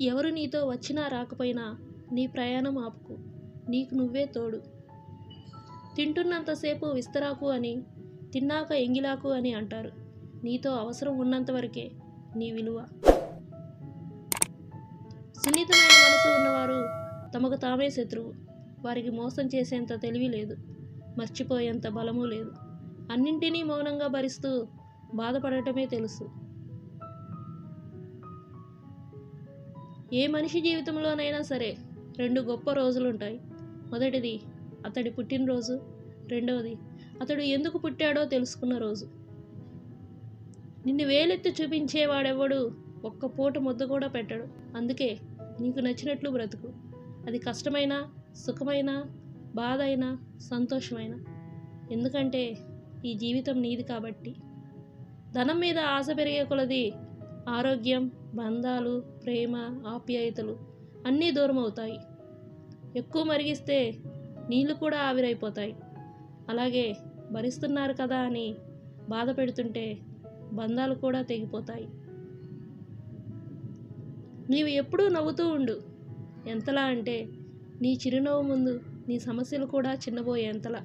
ఎవరు నీతో వచ్చినా రాకపోయినా నీ ప్రయాణం ఆపుకు. నీకు నువ్వే తోడు. తింటున్నంతసేపు విస్తరాకు అని తిన్నాక ఎంగిలాకు అని అంటారు. నీతో అవసరం ఉన్నంతవరకే నీ విలువ. సున్నితమైన మనసు ఉన్నవారు తమకు తామే శత్రువు. వారికి మోసం చేసేంత తెలివి లేదు. మర్చిపోయేంత బలము లేదు. అన్నింటినీ మౌనంగా భరిస్తూ బాధపడటమే తెలుసు. ఏ మనిషి జీవితంలోనైనా సరే రెండు గొప్ప రోజులుంటాయి మొదటిది అతడి పుట్టినరోజు రెండవది అతడు ఎందుకు పుట్టాడో తెలుసుకున్న రోజు. నిన్ను వేలెత్తి చూపించేవాడెవడు? ఒక్క పూట ముద్ద కూడా పెట్టడు. అందుకే నీకు నచ్చినట్లు బ్రతుకు. అది కష్టమైనా సుఖమైనా బాధ అయినా సంతోషమైనా. ఎందుకంటే ఈ జీవితం నీది కాబట్టి. ధనం మీద ఆశ పెరిగే కొలది ఆరోగ్యం బంధాలు ప్రేమ ఆప్యాయతలు అన్నీ దూరం అవుతాయి ఎక్కువ మరిగిస్తే నీళ్ళు కూడా ఆవిరైపోతాయి. అలాగే భరిస్తున్నారు కదా అని బాధ పెడుతుంటే బంధాలు కూడా తెగిపోతాయి. నీవు ఎప్పుడూ నవ్వుతూ ఉండు. ఎంతలా అంటే నీ చిరునవ్వు ముందు నీ సమస్యలు కూడా చిన్నబోయేంతలా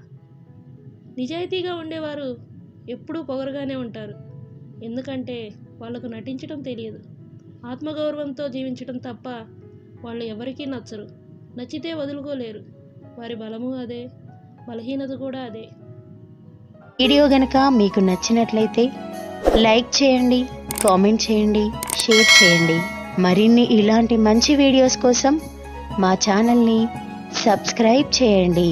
నిజాయితీగా ఉండేవారు ఎప్పుడూ పొగరుగానే ఉంటారు. ఎందుకంటే వాళ్ళకు నటించడం తెలియదు. ఆత్మగౌరవంతో జీవించడం తప్ప వాళ్ళు ఎవరికీ నచ్చరు. నచ్చితే వదులుకోలేరు. వారి బలము అదే బలహీనత కూడా అదే. వీడియో గనక మీకు నచ్చినట్లయితే లైక్ చేయండి కామెంట్ చేయండి షేర్ చేయండి. మరిన్ని ఇలాంటి మంచి వీడియోస్ కోసం మా ఛానల్ని సబ్స్క్రైబ్ చేయండి.